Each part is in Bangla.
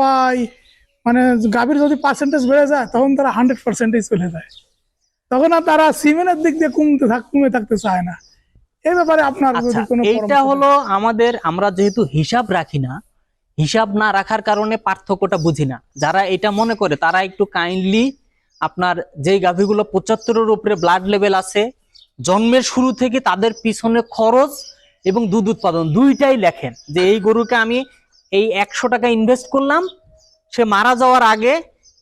পাই মানে গাভীর যদি পার্সেন্টেজ বেড়ে যায় তখন তারা হান্ড্রেড পার্সেন্টেজ চলে যায়। তখন আর তারা সিমেন্টের দিক দিয়ে কমতে থাক কমে থাকতে চায় না। এই ব্যাপারে আপনার যদি আচ্ছা কোনো এইটা হলো আমাদের আমরা যেহেতু হিসাব রাখি না হিসাব না রাখার কারণে পার্থক্যটা বুঝি না। যারা এটা মনে করে তারা একটু কাইন্ডলি আপনার যেই গাভীগুলো পঁচাত্তরের উপরে ব্লাড লেভেল আছে জন্মের শুরু থেকে তাদের পিছনে খরচ এবং দুধ উৎপাদন দুইটাই লেখেন যে এই গরুকে আমি এই একশো টাকা ইনভেস্ট করলাম, সে মারা যাওয়ার আগে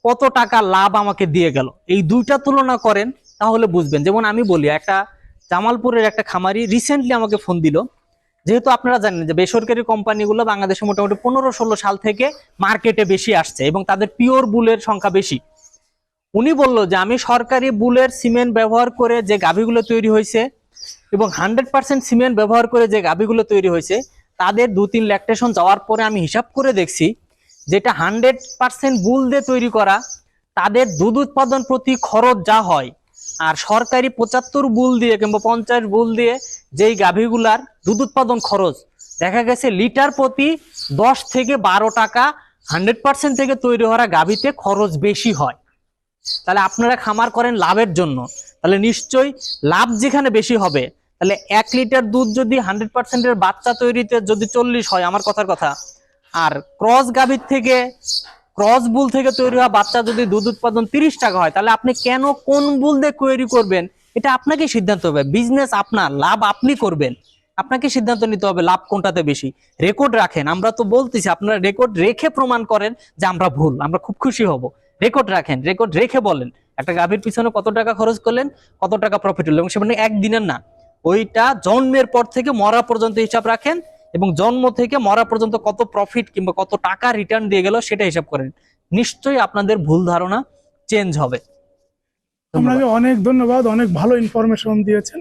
কত টাকা লাভ আমাকে দিয়ে গেল। এই দুইটা তুলনা করেন, তাহলে বুঝবেন। যেমন আমি বলি, একটা জামালপুরের একটা খামারি রিসেন্টলি আমাকে ফোন দিল। যেহেতু আপনারা জানেন যে বেসরকারি কোম্পানিগুলো বাংলাদেশে মোটামুটি পনেরো ষোলো সাল থেকে মার্কেটে বেশি আসছে এবং তাদের পিওর বুলের সংখ্যা বেশি। উনি বলল যে, আমি সরকারি বুলের সিমেন্ট ব্যবহার করে যে গাভীগুলো তৈরি হয়েছে এবং হান্ড্রেড পার্সেন্ট সিমেন্ট ব্যবহার করে যে গাভীগুলো তৈরি হয়েছে তাদের দু তিন ল্যাকটেশন যাওয়ার পরে আমি হিসাব করে দেখছি, যেটা হান্ড্রেড পার্সেন্ট বুল দিয়ে তৈরি করা, তাদের দুধ উৎপাদন প্রতি খরচ যা হয়, আর সরকারি পঁচাত্তর বুল দিয়ে কিংবা পঞ্চাশ বুল দিয়ে যেই গাভীগুলার দুধ উৎপাদন খরচ, দেখা গেছে লিটার প্রতি দশ থেকে বারো টাকা হান্ড্রেড পার্সেন্ট থেকে তৈরি হওয়া গাভীতে খরচ বেশি হয়। তাহলে আপনারা খামার করেন লাভের জন্য, তাহলে নিশ্চয়ই লাভ যেখানে বেশি হবে তাহলে এক লিটার দুধ যদি হান্ড্রেড পার্সেন্টের বাচ্চা তৈরিতে যদি চল্লিশ হয়, আমার কথার কথা। আর ক্রস গাভীর থেকে, ক্রস বুল থেকে তৈরি হওয়া বাচ্চা যদি দুধ উৎপাদন তিরিশ টাকা হয়, তাহলে আপনি কেন কোন বুল দিয়ে তৈরি করবেন? এটা আপনাকে সিদ্ধান্ত হবে। বিজনেস আপনার, লাভ আপনি করবেন। আপনাকে সিদ্ধান্ত নিতে হবে, লাভ কোনটাতে বেশি। রেকর্ড রাখেন। আমরা তো বলতেছি, আপনারা রেকর্ড রেখে প্রমাণ করেন যে আমরা ভুল, আমরা খুব খুশি হব। রেকর্ড রাখেন রেকর্ড রেখে বলেন, একটা গাভীর পিছনে কত টাকা খরচ করলেন, কত টাকা প্রফিট হলো, এবং সেখানে একদিনের না। ওইটা জন্মের পর থেকে মরা পর্যন্ত হিসাব রাখেন এবং জন্ম থেকে মরা পর্যন্ত কত প্রফিট কিংবা কত টাকা রিটার্ন দিয়ে গেল সেটা হিসাব করেন। নিশ্চয়ই আপনাদের ভুল ধারণা চেঞ্জ হবে। আপনাকে অনেক ধন্যবাদ অনেক ভালো ইনফরমেশন দিয়েছেন।